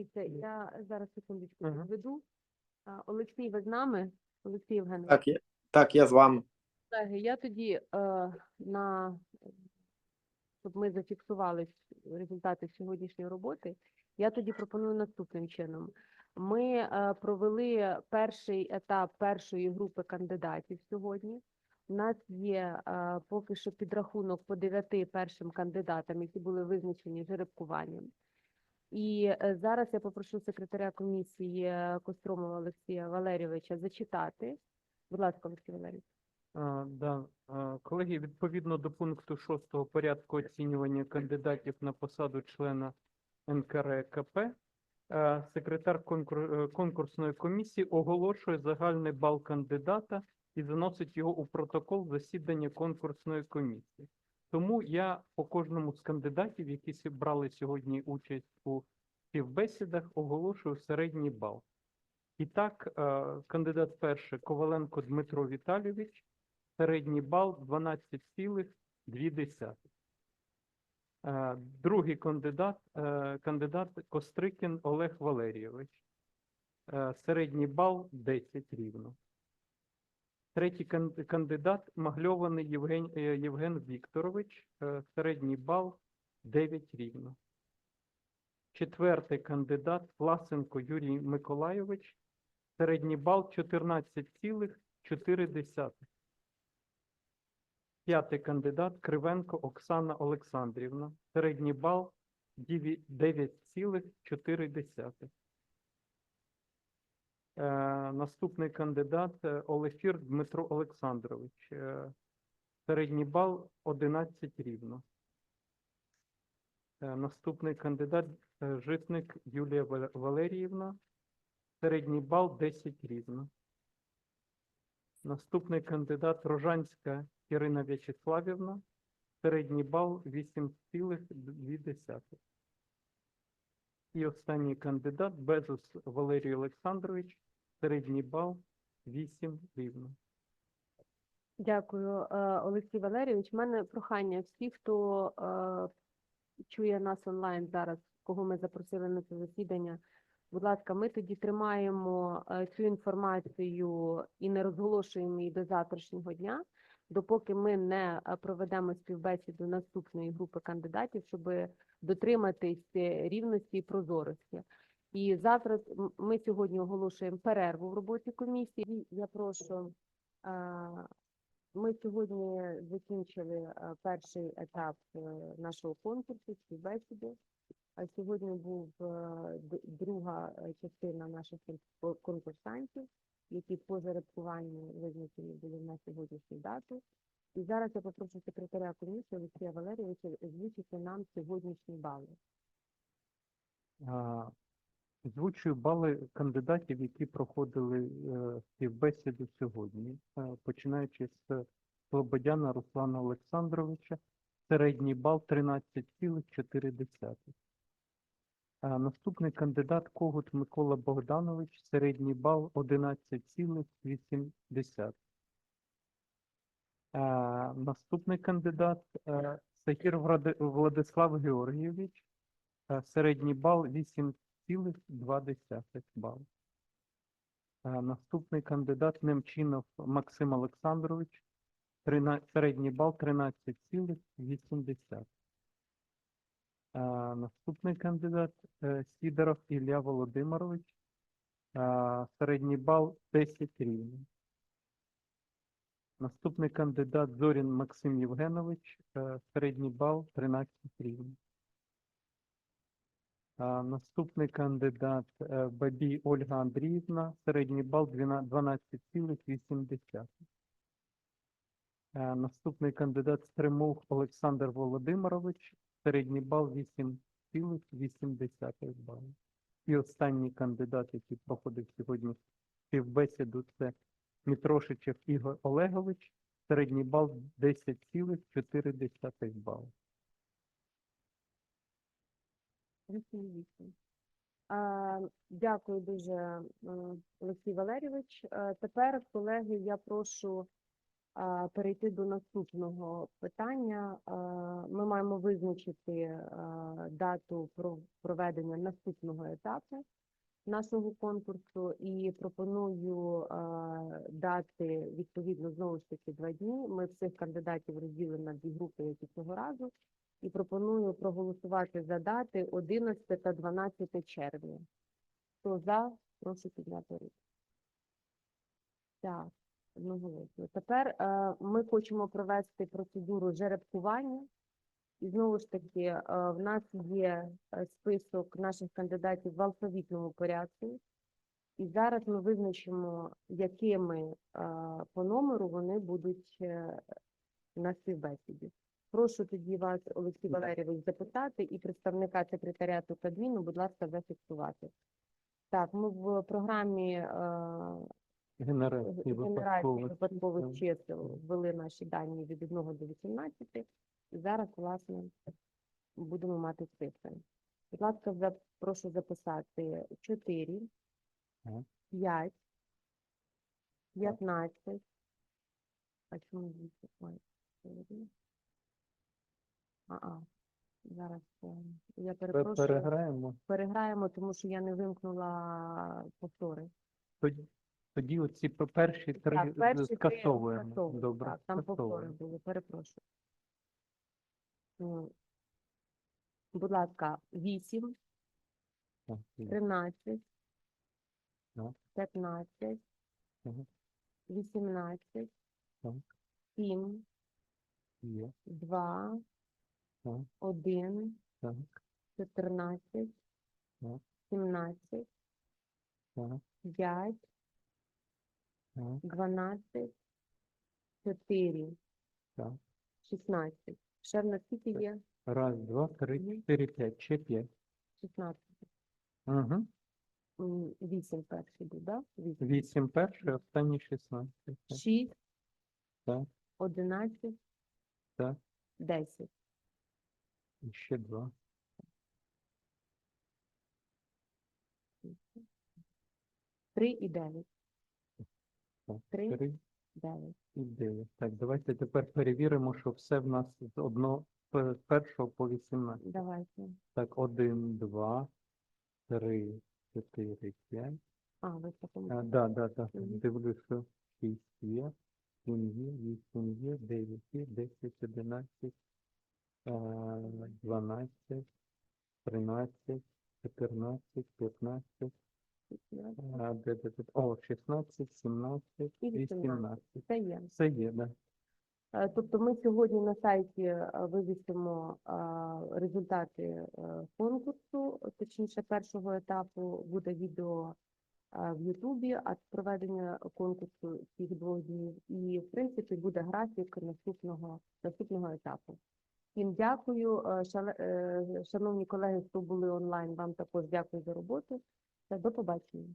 Дивіться, я зараз секундочку Мгм. підведу. А, Олексій, ви з нами? Олексій Євгенович. Так, я, так, я з вами. Колеги, я тоді е, на щоб ми зафіксували результати сьогоднішньої роботи, я тоді пропоную наступним чином. Ми е, провели перший етап першої групи кандидатів сьогодні. У нас є е, поки що підрахунок по дев'яти першим кандидатам, які були визначені жеребкуванням. І е, зараз я попрошу секретаря комісії е, Костромова Олексія Валерійовича зачитати. Будь ласка, Олексій Валерійович. Да. Колеги, відповідно до пункту 6 порядку оцінювання кандидатів на посаду члена НКРКП, е, секретар конкур- конкурсної комісії оголошує загальний бал кандидата і заносить його у протокол засідання конкурсної комісії. Тому я по кожному з кандидатів, які брали сьогодні участь у співбесідах, оголошую середній бал. І так, е, кандидат перший Коваленко Дмитро Віталійович, середній бал 12,2. Е, Другий кандидат, е, кандидат Кострикін Олег Валерійович, середній бал 10 рівно. Третій кандидат Магльований Євген, е, Євген Вікторович, е, середній бал 9 рівно. Четвертий кандидат Власенко Юрій Миколайович, середній бал 14,4. П'ятий кандидат Кривенко Оксана Олександрівна, середній бал 9,4. Е, наступний кандидат е, Олефір Дмитро Олександрович, е, середній бал 11 рівно. Наступний кандидат Житник Юлія Валеріївна, середній бал 10 рівно. Наступний кандидат Рожанська Ірина В'ячеславівна, середній бал 8,2. І останній кандидат Безус Валерій Олександрович, середній бал 8 рівно. Дякую, е, Олексій Валерійович. У мене прохання всі, хто е, чує нас онлайн зараз, кого ми запросили на це засідання. Будь ласка, ми тоді тримаємо е, цю інформацію і не розголошуємо її до завтрашнього дня, допоки ми не проведемо співбесіду наступної групи кандидатів, щоб дотриматись рівності і прозорості. І завтра ми сьогодні оголошуємо перерву в роботі комісії. Я прошу. ми сьогодні закінчили перший етап е, нашого конкурсу, співбесіди. Сьогодні був е, друга е, частина наших конкурсантів, які по зарядкуванню визначені були на сьогоднішню дату. І зараз я попрошу секретаря комісії Олексія Валерійовича озвучити нам сьогоднішні бали. Звучую бали кандидатів, які проходили е, співбесіду сьогодні, е, починаючи з Слободяна Руслана Олександровича, середній бал 13,4. Е, наступний кандидат Когут Микола Богданович, середній бал 11,8. Наступний кандидат Сахір Владислав Георгійович, середній бал 8. 2,2 бали. Е, наступний кандидат Немчинов Максим Олександрович. Середній бал 13,8. Е, наступний кандидат е, Сідоров Ілля Володимирович. Середній бал 10 рівень. Наступний кандидат Зорін Максим Євгенович. Середній бал 13 рівень. Наступний кандидат е, Бабій Ольга Андріївна, середній бал 12,8. Е, Наступний кандидат Стримух Олександр Володимирович, середній бал 8,8 балу. І останній кандидат, який проходив сьогодні співбесіду, це Мітрошичев Ігор Олегович, середній бал 10,4 балу. Вісім вісім. Е, Дякую дуже, Олексій Валерійович. Е, Тепер, колеги, я прошу перейти до наступного питання. Ми маємо визначити дату про- проведення наступного етапу нашого конкурсу і пропоную дати відповідно знову ж таки два дні. Ми всіх кандидатів розділимо на дві групи, як і цього разу, і пропоную проголосувати за дати 11 та 12 червня. Хто за, прошу підняти руку. Так, одноголосно. Тепер е, ми хочемо провести процедуру жеребкування. І знову ж таки, е, в нас є е, список наших кандидатів в алфавітному порядку. І зараз ми визначимо, якими е, по номеру вони будуть е, на співбесіді. Прошу тоді вас, Олексій Валерійович, запитати і представника секретаріату Кабміну, будь ласка, зафіксувати. Так, ми в програмі е, генерації випадкових чисел. Ввели наші дані від 1 до 18. Зараз, власне, будемо мати цифри. Будь ласка, прошу записати. 4, 5, 15, а чому 8, а-а. Зараз е, я перепрошую. Переграємо. Переграємо, тому що я не вимкнула повтори. Тоді, тоді оці перші три Так, перші скасовуємо. скасовую, Добре, Так, там повтори були, перепрошую. Будь ласка, 8, Так, є. 13, Так. 15, 18, 7, 2, Так. 1, Так, 14, Так. 17, так, 5, так, 12, 4, так. 16. Ще в нас скільки є? Раз, два, три, Мгм. чотири, п'ять. Ще п'ять. 16. Угу. 8 перший був, так? Да? 8. Вісім перший, останній шістнадцять. Так, 6, Так. 11, Так. 10. І ще два. Три і дев'ять. Так, Три. І дев'ять. Так, давайте тепер перевіримо, що все в нас з одного з першого по вісімнадцять. Давайте. Так, один, два, три, чотири, п'ять. А, ви такому. А, да, да, да. Мгм. Дивлюсь, що шість є, сім є, вісім є, дев'ять є, десять, одинадцять, а, дванадцять, тринадцять, чотирнадцять, п'ятнадцять, а, де, де, де, о, шістнадцять, сімнадцять, І вісімнадцять. вісімнадцять. Це є. Все є, да. Е, Тобто ми сьогодні на сайті е, вивісимо е, результати е, конкурсу, точніше першого етапу буде відео е, в Ютубі, а проведення конкурсу цих двох днів. І в принципі буде графік наступного наступного етапу. Всім дякую, Е, е, шановні колеги, хто були онлайн. Вам також дякую за роботу. До побачення.